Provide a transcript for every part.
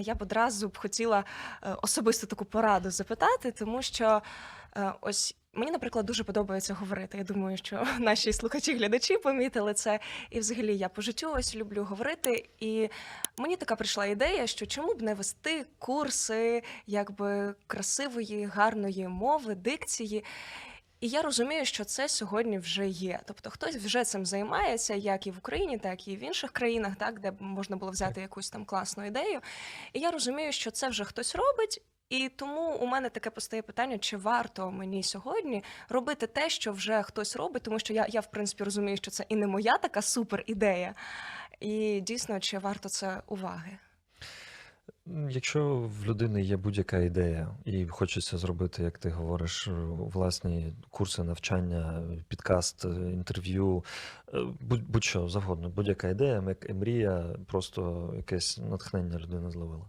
Я б одразу б хотіла е, особисту таку пораду запитати, тому що е, ось мені, наприклад, дуже подобається говорити. Я думаю, що наші слухачі, глядачі помітили це. І взагалі я по життю ось люблю говорити. І мені така прийшла ідея, що чому б не вести курси якби красивої, гарної мови, дикції. І я розумію, що це сьогодні вже є. Тобто хтось вже цим займається, як і в Україні, так і в інших країнах, так де можна було взяти якусь там класну ідею. І я розумію, що це вже хтось робить. І тому у мене таке постає питання, чи варто мені сьогодні робити те, що вже хтось робить, тому що я, я в принципі розумію, що це і не моя така супер ідея. І дійсно, чи варто це уваги? Якщо в людини є будь-яка ідея і хочеться зробити, як ти говориш, е, власні курси навчання, підкаст, е, інтерв'ю, е, будь- будь-що завгодно, будь-яка ідея, мрія, просто якесь натхнення людина зловила.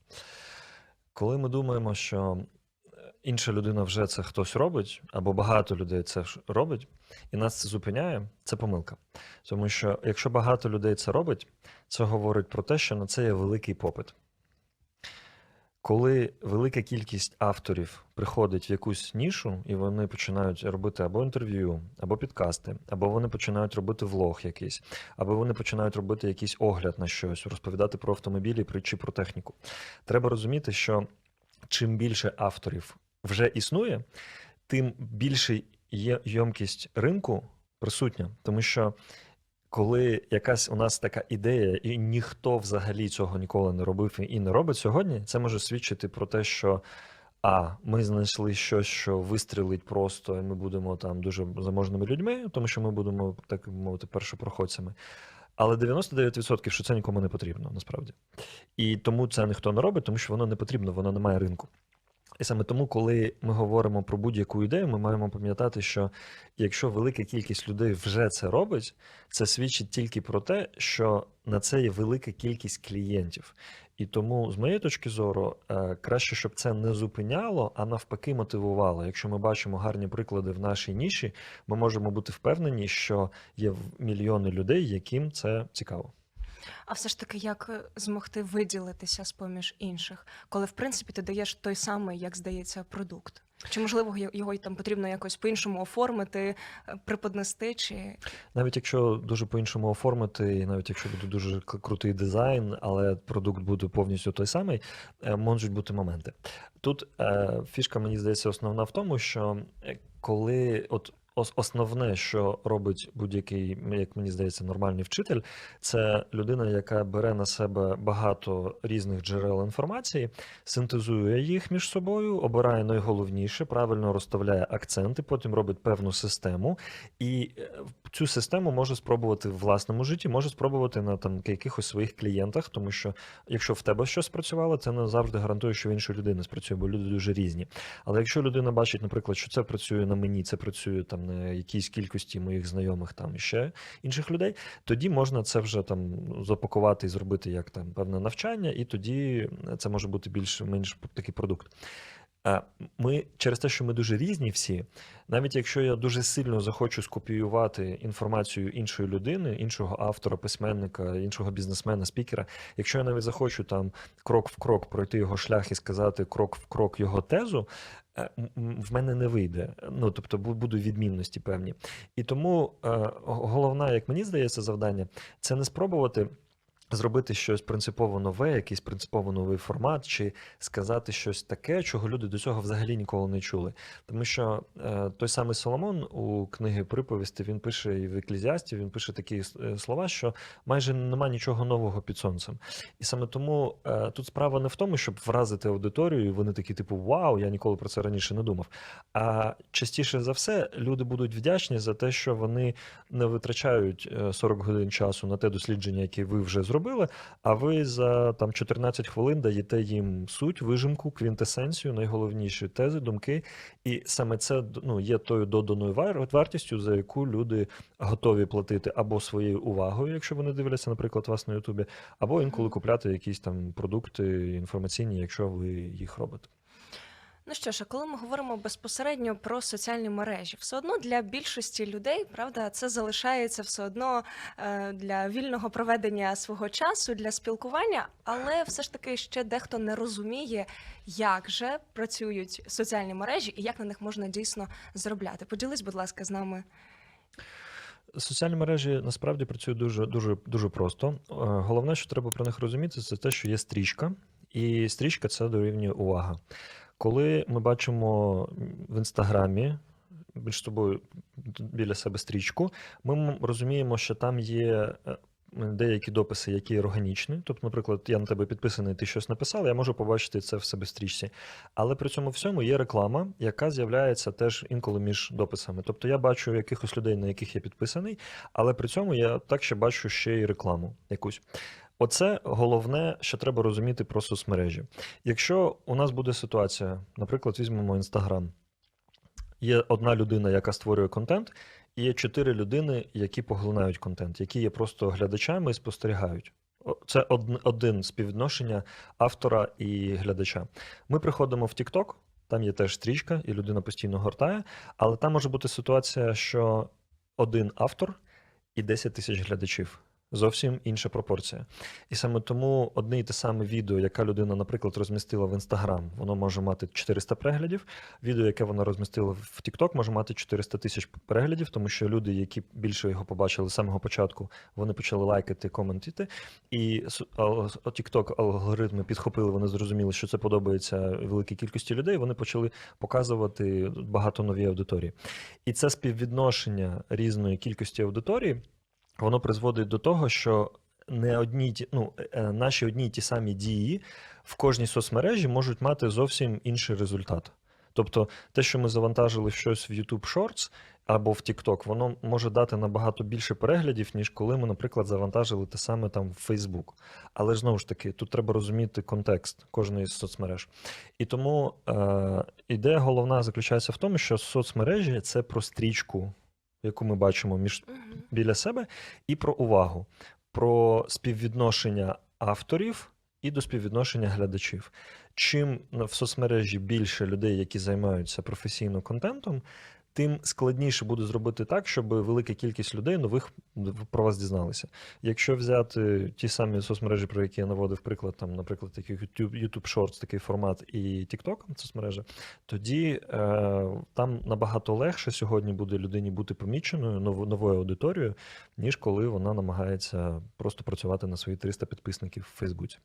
Коли ми думаємо, що інша людина вже це хтось робить, або багато людей це робить, і нас це зупиняє, це помилка. Тому що якщо багато людей це робить, це говорить про те, що на це є великий попит. Коли велика кількість авторів приходить в якусь нішу, і вони починають робити або інтерв'ю, або підкасти, або вони починають робити влог якийсь, або вони починають робити якийсь огляд на щось, розповідати про автомобілі чи про техніку. Треба розуміти, що чим більше авторів вже існує, тим більше є йомкість ринку присутня, тому що коли якась у нас така ідея, і ніхто взагалі цього ніколи не робив і не робить сьогодні, це може свідчити про те, що а ми знайшли щось, що вистрілить просто, і ми будемо там дуже заможними людьми, тому що ми будемо так мовити першопроходцями. Але 99% що це нікому не потрібно насправді. І тому це ніхто не робить, тому що воно не потрібно, воно не має ринку. І саме тому, коли ми говоримо про будь-яку ідею, ми маємо пам'ятати, що якщо велика кількість людей вже це робить, це свідчить тільки про те, що на це є велика кількість клієнтів. І тому, з моєї точки зору, е, краще, щоб це не зупиняло, а навпаки мотивувало. Якщо ми бачимо гарні приклади в нашій ніші, ми можемо бути впевнені, що є мільйони людей, яким це цікаво. А все ж таки, як е, змогти виділитися з поміж інших, коли в принципі ти даєш той самий, як здається, продукт? Чи можливо його й там потрібно якось по-іншому оформити, е, преподнести, чи Навіть якщо дуже по-іншому оформити, і навіть якщо буде дуже крутий дизайн, але продукт буде повністю той самий, е, можуть бути моменти. Тут фішка, мені здається, основна в тому, що коли от основне, що робить будь-який, як мені здається, нормальний вчитель, це людина, яка бере на себе багато різних джерел інформації, синтезує їх між собою, обирає найголовніше, правильно розставляє акценти, потім робить певну систему, і е, цю систему може спробувати в власному житті, може спробувати на там якихось своїх клієнтах, тому що якщо в тебе щось спрацювало, це не завжди гарантує, що в іншої людини спрацює, бо люди дуже різні. Але якщо людина бачить, наприклад, що це працює на мені, це працює там на якійсь кількості моїх знайомих, там і ще інших людей, тоді можна це вже там запакувати і зробити як там певне навчання, і тоді це може бути більш-менш такий продукт. А Ми через те, що ми дуже різні всі, навіть якщо я дуже сильно захочу скопіювати інформацію іншої людини, іншого автора, письменника, іншого бізнесмена, спікера, якщо я навіть захочу там крок в крок пройти його шлях і сказати крок в крок його тезу, е, в мене не вийде. Ну тобто бу- будуть відмінності певні. І тому е, головне, як мені здається, завдання це не спробувати. Зробити щось принципово нове, якийсь принципово новий формат, чи сказати щось таке, чого люди до цього взагалі ніколи не чули. Тому що е, той самий Соломон у книги приповісти він пише і в Еклізіасті, він пише такі е, слова, що майже нема нічого нового під сонцем. І саме тому е, тут справа не в тому, щоб вразити аудиторію, і вони такі, типу, вау, я ніколи про це раніше не думав. А частіше за все, люди будуть вдячні за те, що вони не витрачають е, 40 годин часу на те дослідження, яке ви вже зробили, а ви за там 14 хвилин даєте їм суть, вижимку, квінтесенцію, найголовніші тези, думки. І саме це ну, є тою доданою вар- вартістю, за яку люди готові платити або своєю увагою, якщо вони дивляться, наприклад, вас на Ютубі, або інколи купляти якісь там продукти інформаційні, якщо ви їх робите. Ну що ж, а коли ми говоримо безпосередньо про соціальні мережі, все одно для більшості людей, правда, це залишається все одно е, для вільного проведення свого часу, для спілкування, але все ж таки ще дехто не розуміє, як же працюють соціальні мережі і як на них можна дійсно заробляти. Поділись, будь ласка, з нами. Соціальні мережі насправді працюють дуже, дуже, дуже просто. Е, Головне, що треба про них розуміти, це те, що є стрічка, і стрічка це дорівнює увага. Коли ми бачимо в інстаграмі між собою біля себе стрічку, ми розуміємо, що там є. е, Деякі дописи, які органічні, тобто, наприклад, я на тебе підписаний, ти щось написав, я можу побачити це в себе стрічці. Але при цьому всьому є реклама, яка з'являється теж інколи між дописами. Тобто я бачу якихось людей, на яких я підписаний, але при цьому я так ще бачу ще й рекламу якусь. Оце головне, що треба розуміти про соцмережі. Якщо у нас буде ситуація, наприклад, візьмемо Інстаграм, є одна людина, яка створює контент, і є чотири людини, які поглинають контент, які є просто глядачами і спостерігають. Це один співвідношення автора і глядача. Ми приходимо в TikTok, там є теж стрічка, і людина постійно гортає, але там може бути ситуація, що один автор і 10 тисяч глядачів. Зовсім інша пропорція. І саме тому одне і те саме відео, яке людина, наприклад, розмістила в Інстаграм, воно може мати 400 переглядів. Відео, яке вона розмістила в TikTok, може мати 400 тисяч переглядів, тому що люди, які більше його побачили з самого початку, вони почали лайкати, коментити. І TikTok алгоритми підхопили, вони зрозуміли, що це подобається великій кількості людей. Вони почали показувати багато новій аудиторії. І це співвідношення різної кількості аудиторії, воно призводить до того, що не одні ну, е, наші одні й ті самі дії в кожній соцмережі можуть мати зовсім інший результат. Тобто, те, що ми завантажили щось в YouTube Shorts або в TikTok, воно може дати набагато більше переглядів, ніж коли ми, наприклад, завантажили те саме там в Facebook. Але знову ж таки, тут треба розуміти контекст кожної з соцмереж. І тому е, ідея головна заключається в тому, що соцмережі це про стрічку, яку ми бачимо між біля себе, і про увагу, про співвідношення авторів і до співвідношення глядачів. Чим в соцмережі більше людей, які займаються професійно контентом, тим складніше буде зробити так, щоб велика кількість людей нових про вас дізналися. Якщо взяти ті самі соцмережі, про які я наводив приклад, там, наприклад, такий YouTube, YouTube Shorts, такий формат, і TikTok, соцмережа, тоді е, там набагато легше сьогодні буде людині бути поміченою нов- новою аудиторією, ніж коли вона намагається просто працювати на свої 300 підписників в Фейсбуці.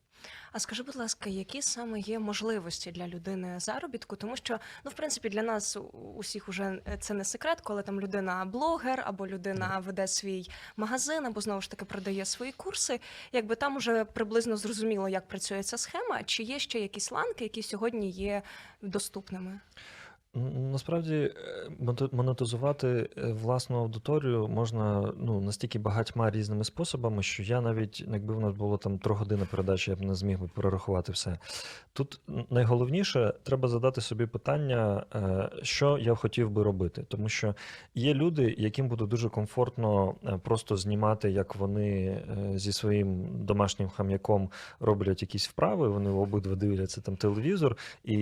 А скажи, будь ласка, які саме є можливості для людини заробітку? Тому що, ну, в принципі, для нас усіх уже е, це не секрет, коли там людина блогер або людина веде свій магазин, або знову ж таки продає свої курси. Якби там уже приблизно зрозуміло, як працює ця схема, чи є ще якісь ланки, які сьогодні є доступними? Насправді е, монетизувати е, власну аудиторію можна ну, настільки багатьма різними способами, що я навіть, якби в нас було там трьохгодинна передача, я б не зміг би перерахувати все. Тут найголовніше треба задати собі питання, е, що я хотів би робити. Тому що є люди, яким буде дуже комфортно е, просто знімати, як вони зі своїм домашнім хам'яком роблять якісь вправи. Вони обидва дивляться там телевізор, і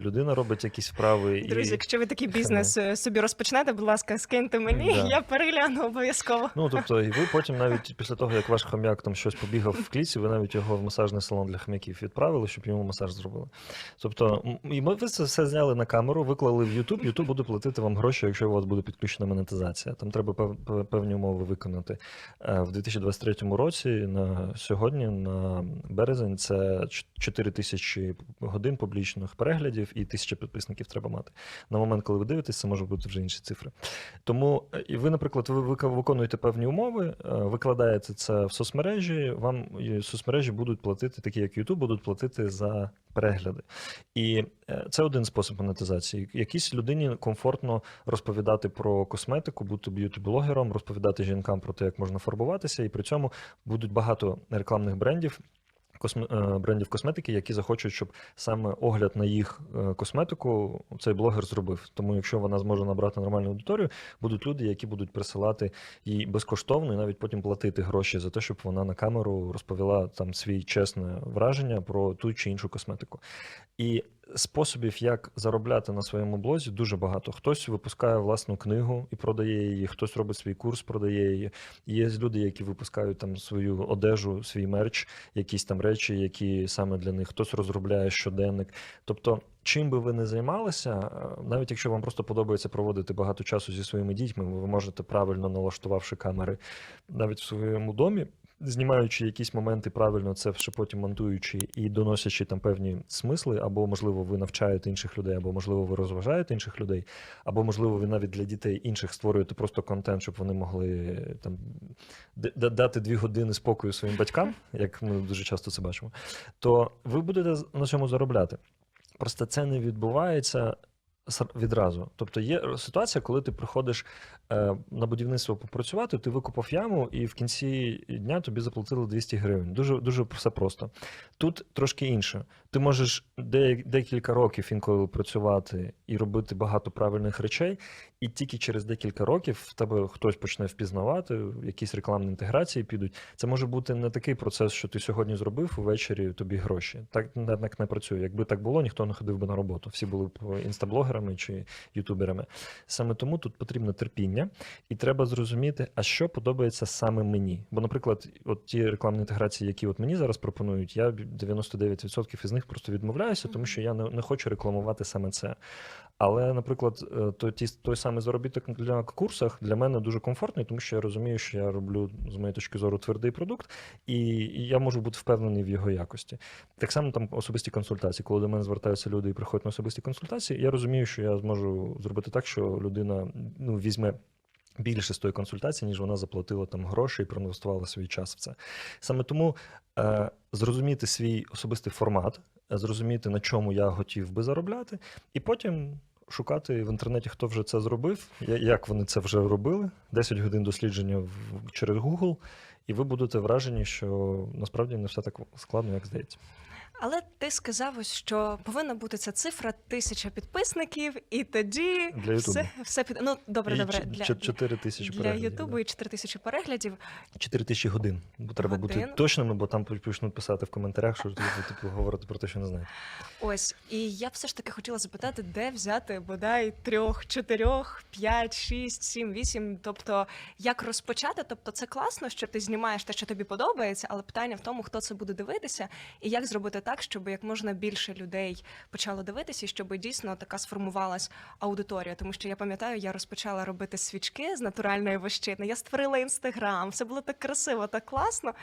людина робить якісь вправи. Друзі, і... якщо ви такий бізнес е, собі розпочнете, будь ласка, скиньте мені, Да. я перегляну обов'язково. Ну, тобто, і ви потім навіть після того, як ваш хом'як там щось побігав в кліці, ви навіть його в масажний салон для хом'яків відправили, щоб йому масаж зробили. Тобто, і ми ви це все зняли на камеру, виклали в YouTube, YouTube буде платити вам гроші, якщо у вас буде підключена монетизація. Там треба пев- пев- певні умови виконати. Е, В 2023 році на сьогодні, на березень, це 4 тисячі годин публічних переглядів і тисяча підписників треба мати. На момент, коли ви дивитесь, це може бути вже інші цифри. Тому е, і ви, наприклад, ви виконуєте певні умови, е, викладаєте це в соцмережі. Вам соцмережі будуть платити, такі як YouTube, будуть платити за перегляди. І е, це один спосіб монетизації. Якійсь людині комфортно розповідати про косметику, бути б'юті-блогером, розповідати жінкам про те, як можна фарбуватися, і при цьому будуть багато рекламних брендів. Косме- е, Брендів косметики, які захочуть, щоб саме огляд на їх е, косметику цей блогер зробив. Тому, якщо вона зможе набрати нормальну аудиторію, будуть люди, які будуть присилати їй безкоштовно і навіть потім платити гроші за те, щоб вона на камеру розповіла там свій чесне враження про ту чи іншу косметику. І способів, як заробляти на своєму блозі, дуже багато. Хтось випускає власну книгу і продає її, хтось робить свій курс, продає її. Є люди, які випускають там свою одежу, свій мерч, якісь там речі, які саме для них, хтось розробляє щоденник. Тобто, чим би ви не займалися, е, навіть якщо вам просто подобається проводити багато часу зі своїми дітьми, ви можете правильно налаштувавши камери навіть в своєму домі. Знімаючи якісь моменти правильно, це ще потім монтуючи і доносячи там певні смисли, або можливо ви навчаєте інших людей, або можливо ви розважаєте інших людей, або можливо ви навіть для дітей інших створюєте просто контент, щоб вони могли там дати дві години спокою своїм батькам, як ми дуже часто це бачимо, то ви будете на цьому заробляти. Просто це не відбувається відразу. Тобто є ситуація, коли ти приходиш е, на будівництво попрацювати, ти викопав яму, і в кінці дня тобі заплатили 200 гривень. Дуже дуже все просто. Тут трошки інше. Ти можеш декілька років інколи працювати і робити багато правильних речей, і тільки через декілька років в тебе хтось почне впізнавати, якісь рекламні інтеграції підуть. Це може бути не такий процес, що ти сьогодні зробив, увечері тобі гроші. Так так не працює. Якби так було, ніхто не ходив би на роботу. Всі були б інстаблогерами чи ютуберами. Саме тому тут потрібно терпіння, і треба зрозуміти, а що подобається саме мені. Бо, наприклад, от ті рекламні інтеграції, які от мені зараз пропонують, я 99% із них просто відмовляюся, тому що я не, не хочу рекламувати саме це. Але, наприклад, е, той, ті- той самий заробіток для курсах для мене дуже комфортний, тому що я розумію, що я роблю з моєї точки зору твердий продукт, і я можу бути впевнений в його якості. Так само там особисті консультації. Коли до мене звертаються люди і приходять на особисті консультації, я розумію, що я зможу зробити так, що людина ну, візьме. Більше з тої консультації, ніж вона заплатила там гроші і проінвестувала свій час в це. Саме тому е, зрозуміти свій особистий формат, зрозуміти, на чому я хотів би заробляти, і потім шукати в інтернеті, хто вже це зробив, як вони це вже робили. 10 годин дослідження через Google, і ви будете вражені, що насправді не все так складно, як здається. Але ти сказав, ось, що повинна бути ця цифра тисяча підписників, і тоді Для все, все під ну добре, І добре для, ч- 4 тисячі для. Ютубу да. і 4 тисячі переглядів. 4 тисячі годин. Бо треба бути точними, бо там почнуть писати в коментарях, що ти типу, говорити про те, що не знаєте. Ось і я б все ж таки хотіла запитати, де взяти бодай трьох, чотирьох, п'ять, шість, сім, вісім. Тобто, як розпочати? Тобто, це класно, що ти знімаєш те, що тобі подобається, але питання в тому, хто це буде дивитися, і як зробити так, щоб як можна більше людей почало дивитися, і щоб дійсно така сформувалась аудиторія. Тому що я пам'ятаю, я розпочала робити свічки з натуральної вощини. Я створила інстаграм. Все було так красиво, так класно.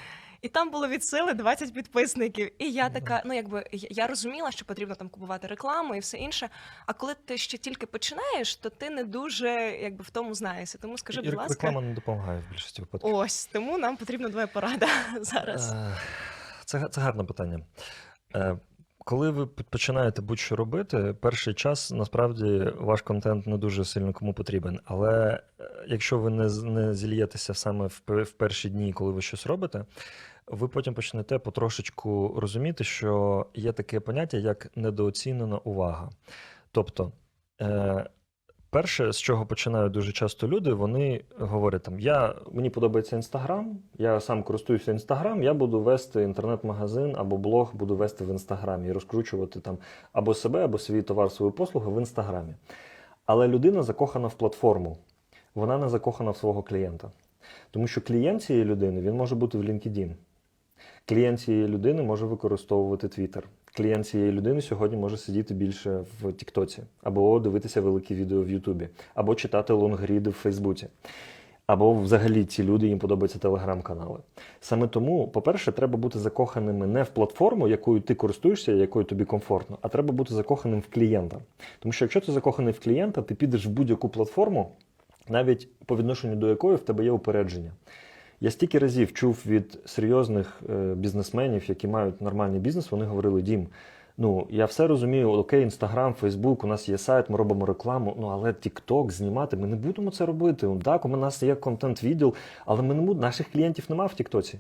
І там було від сили 20 підписників. І я така, ну якби я розуміла, що потрібно там купувати рекламу і все інше. А коли ти ще тільки починаєш, то ти не дуже якби в тому знаєшся. Тому скажи, будь ласка, реклама не допомагає в більшості випадків. ось тому нам потрібна твоя порада зараз. Е, Це, це гарне питання. Е, Коли ви починаєте будь-що робити, перший час насправді ваш контент не дуже сильно кому потрібен. Але е, якщо ви не, не зільєтеся саме в, в перші дні, коли ви щось робите, ви потім почнете потрошечку розуміти, що є таке поняття, як недооцінена увага. Тобто, е, перше, з чого починають дуже часто люди, вони говорять там: я, мені подобається Інстаграм, я сам користуюся Інстаграм, я буду вести інтернет-магазин або блог буду вести в Інстаграмі і розкручувати там або себе, або свій товар, свою послугу в Інстаграмі. Але людина закохана в платформу, вона не закохана в свого клієнта. Тому що клієнт цієї людини він може бути в LinkedIn. Клієнт цієї людини може використовувати Twitter. Клієнт цієї людини сьогодні може сидіти більше в Тіктоці, або дивитися великі відео в Ютубі, або читати лонгріди в Фейсбуці. Або взагалі ці люди їм подобаються телеграм-канали. Саме тому, по-перше, треба бути закоханими не в платформу, якою ти користуєшся, якою тобі комфортно, а треба бути закоханим в клієнта. Тому що якщо ти закоханий в клієнта, ти підеш в будь-яку платформу, навіть по відношенню до якої в тебе є упередження. Я стільки разів чув від серйозних е, бізнесменів, які мають нормальний бізнес, вони говорили: Дім, ну я все розумію, окей, інстаграм, Фейсбук, у нас є сайт, ми робимо рекламу. Ну але TikTok знімати, ми не будемо це робити. Так, у нас є контент-відділ, але ми не наших клієнтів немає в Тіктоці.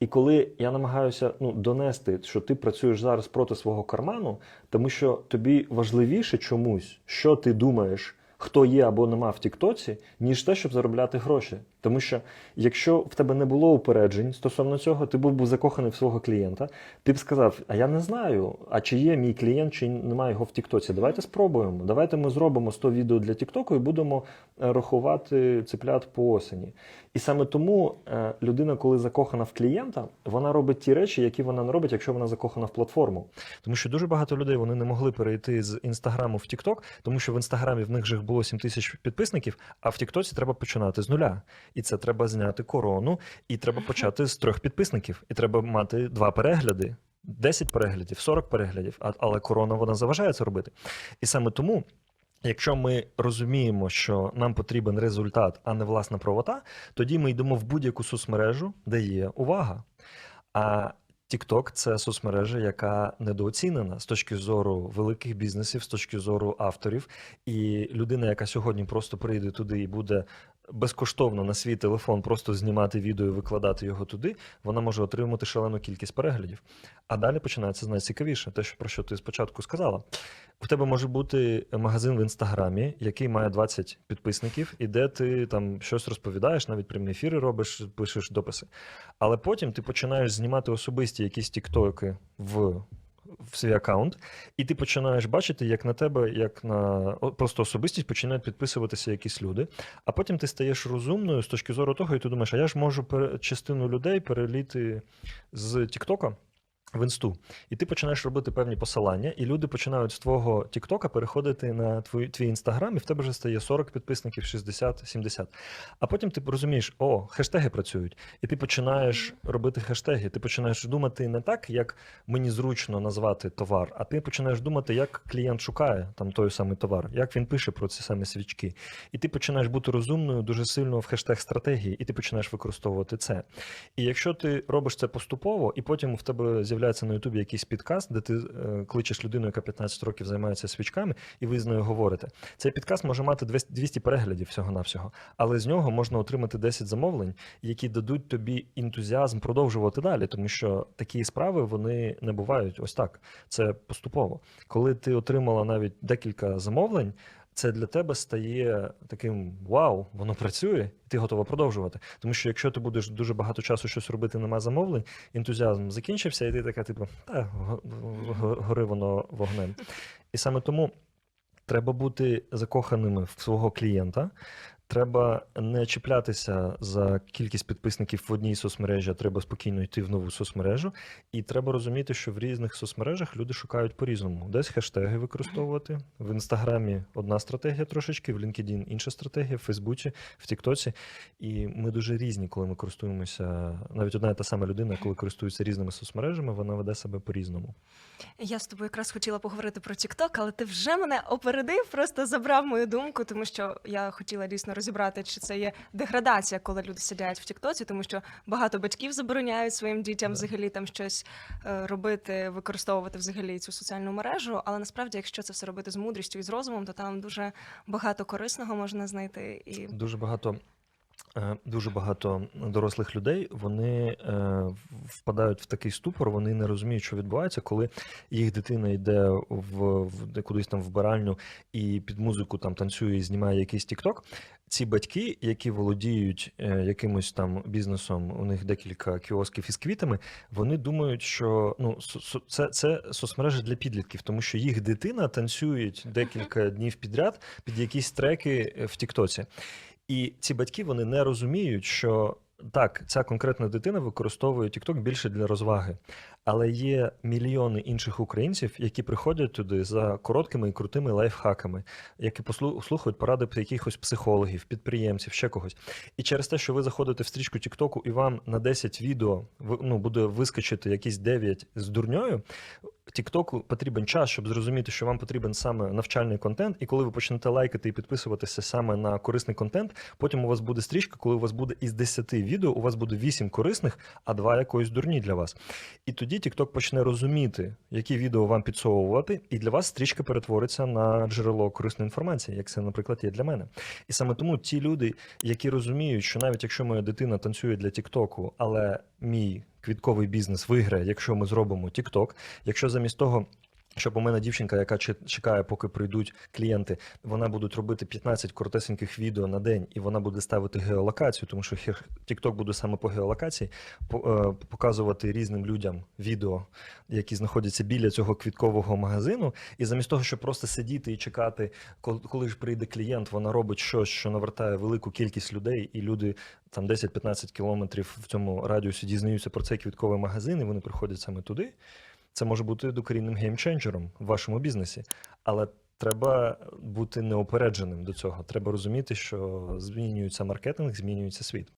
І коли я намагаюся ну, донести, що ти працюєш зараз проти свого карману, тому що тобі важливіше чомусь, що ти думаєш, хто є або нема в Тіктоці, ніж те, щоб заробляти гроші. Тому що якщо в тебе не було упереджень стосовно цього, ти був би закоханий в свого клієнта, ти б сказав: А я не знаю, а чи є мій клієнт, чи немає його в Тіктоці. Давайте спробуємо. Давайте ми зробимо 100 відео для Тіктоку і будемо е, рахувати цеплят по осені. І саме тому е, людина, коли закохана в клієнта, вона робить ті речі, які вона не робить, якщо вона закохана в платформу. Тому що дуже багато людей вони не могли перейти з інстаграму в Тікток, тому що в інстаграмі в них же було 7 тисяч підписників, а в Тіктоці треба починати з нуля. І це треба зняти корону, і треба почати з трьох підписників, і треба мати два перегляди. 10 переглядів, 40 переглядів, але корона вона заважає це робити. І саме тому, якщо ми розуміємо, що нам потрібен результат, а не власна правота, тоді ми йдемо в будь-яку соцмережу, де є увага. А TikTok – це соцмережа, яка недооцінена з точки зору великих бізнесів, з точки зору авторів. І людина, яка сьогодні просто прийде туди і буде безкоштовно на свій телефон просто знімати відео і викладати його туди, вона може отримати шалену кількість переглядів. А далі починається найцікавіше, те, про що ти спочатку сказала. У тебе може бути магазин в інстаграмі, який має 20 підписників, і де ти там щось розповідаєш, навіть прямі ефіри робиш, пишеш дописи. Але потім ти починаєш знімати особисті якісь тіктоки в. В свій аккаунт, і ти починаєш бачити, як на тебе, як на просто особистість починають підписуватися якісь люди. А потім ти стаєш розумною з точки зору того, і ти думаєш, а я ж можу частину людей переліти з Тіктока в інсту. І ти починаєш робити певні посилання, і люди починають з твого Тіктока переходити на твій, твій інстаграм, і в тебе вже стає 40 підписників, 60, 70. А потім ти розумієш, о, хештеги працюють. І ти починаєш робити хештеги. Ти починаєш думати не так, як мені зручно назвати товар, а ти починаєш думати, як клієнт шукає там той самий товар, як він пише про ці самі свічки. І ти починаєш бути розумною дуже сильно в хештег стратегії, і ти починаєш використовувати це. І якщо ти робиш це поступово, і потім в тебе з'являється на Ютубі якийсь підкаст, де ти е, кличеш людину, яка 15 років займається свічками, і ви з нею говорите. Цей підкаст може мати 200 200 переглядів всього-навсього, але з нього можна отримати 10 замовлень, які дадуть тобі ентузіазм продовжувати далі, тому що такі справи вони не бувають ось так. Це поступово. Коли ти отримала навіть декілька замовлень. Це для тебе стає таким вау, воно працює, і ти готова продовжувати. Тому що якщо ти будеш дуже багато часу щось робити, нема замовлень, ентузіазм закінчився, і ти така, типу, та го- го- гори воно вогнем. І саме тому треба бути закоханими в свого клієнта. Треба не чіплятися за кількість підписників в одній соцмережі, а треба спокійно йти в нову соцмережу. І треба розуміти, що в різних соцмережах люди шукають по-різному. Десь хештеги використовувати. В інстаграмі одна стратегія трошечки, в LinkedIn інша стратегія, в Фейсбуці, в Тіктоці. І ми дуже різні, коли ми користуємося. Навіть одна і та сама людина, коли користується різними соцмережами, вона веде себе по-різному. Я з тобою якраз хотіла поговорити про TikTok, але ти вже мене опередив, просто забрав мою думку, тому що я хотіла дійсно розібрати, чи це є деградація, коли люди сидять в Тіктоці, тому що багато батьків забороняють своїм дітям взагалі там щось е, робити, використовувати взагалі цю соціальну мережу. Але насправді, якщо це все робити з мудрістю і з розумом, то там дуже багато корисного можна знайти. І Дуже багато. Е, Дуже багато дорослих людей вони е, впадають в такий ступор, вони не розуміють, що відбувається, коли їх дитина йде в, в кудись там вбиральню і під музику там танцює і знімає якийсь тікток. Ці батьки, які володіють е, якимось там бізнесом, у них декілька кіосків із квітами, вони думають, що ну це, це соцмережа для підлітків, тому що їх дитина танцюють декілька днів підряд під якісь треки в Тіктоці. І ці батьки вони не розуміють, що так, ця конкретна дитина використовує TikTok більше для розваги, але є мільйони інших українців, які приходять туди за короткими і крутими лайфхаками, які слухають поради якихось психологів, підприємців, ще когось. І через те, що ви заходите в стрічку TikTok і вам на 10 відео ну, буде вискочити якісь 9 з дурньою. Тіктоку потрібен час, щоб зрозуміти, що вам потрібен саме навчальний контент, і коли ви почнете лайкати і підписуватися саме на корисний контент, потім у вас буде стрічка, коли у вас буде із 10 відео, у вас буде 8 корисних, а 2 якоїсь дурні для вас. І тоді TikTok почне розуміти, які відео вам підсовувати, і для вас стрічка перетвориться на джерело корисної інформації, як це, наприклад, є для мене. І саме тому ті люди, які розуміють, що навіть якщо моя дитина танцює для Тіктоку, але мій квітковий бізнес виграє, якщо ми зробимо TikTok, якщо замість того. Щоб у мене дівчинка, яка чекає, поки прийдуть клієнти, вона буде робити 15 коротесеньких відео на день, і вона буде ставити геолокацію, тому що TikTok буде саме по геолокації, е, показувати різним людям відео, які знаходяться біля цього квіткового магазину. І замість того, щоб просто сидіти і чекати, коли ж прийде клієнт, вона робить щось, що навертає велику кількість людей, і люди там 10-15 кілометрів в цьому радіусі дізнаються про цей квітковий магазин, і вони приходять саме туди. Це може бути докорінним геймченджером в вашому бізнесі, але треба бути неупередженим до цього. Треба розуміти, що змінюється маркетинг, змінюється світ.